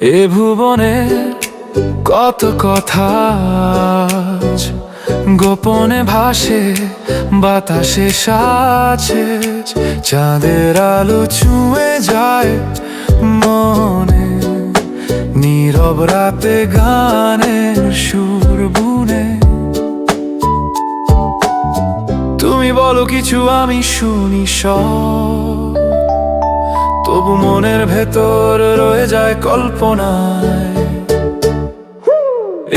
এ ভুবনে কত কথা গোপনে ভাসে, বাতাসে সাছে চাঁদের আলো ছুঁয়ে যায় মনে। নীরব রাতে গানের সুর বুনে। তুমি বলো কিছু আমি শুনি সব। তবু মনের ভেতর রয়ে যায় কল্পনায়।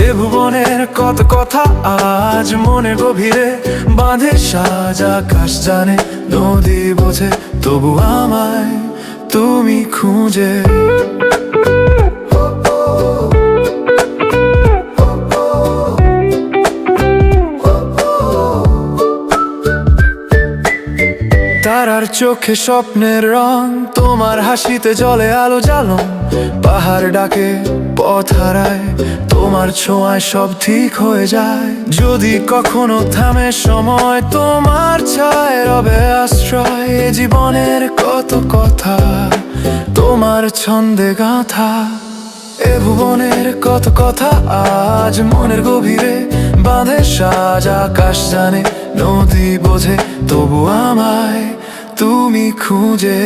এ ভুবনের কত কথা আজ মনে গভীরে বাঁধে সাজ আকাশ জানে, নদী বোঝে, তবু আমায় তুমি খুঁজে। তারার চোখে স্বপ্নের রং, তোমার হাসিতে জলে আলো জ্বালো। পাহাড় ডাকে, পথ হারায়, তোমার ছোঁয়ায় সব ঠিক হয়ে যায়। যদি কখনো থামে সময়, তোমার ছায় রবে আশ্রয়। এ জীবনের কত কথা, তোমার ছন্দে গাথা। এ ভুবনের কত কথা, আজ মনের গভীরে বাঁধে সাজ, আকাশ জানে, নদী বোঝে, তবু আমায় তুমি খুঁজে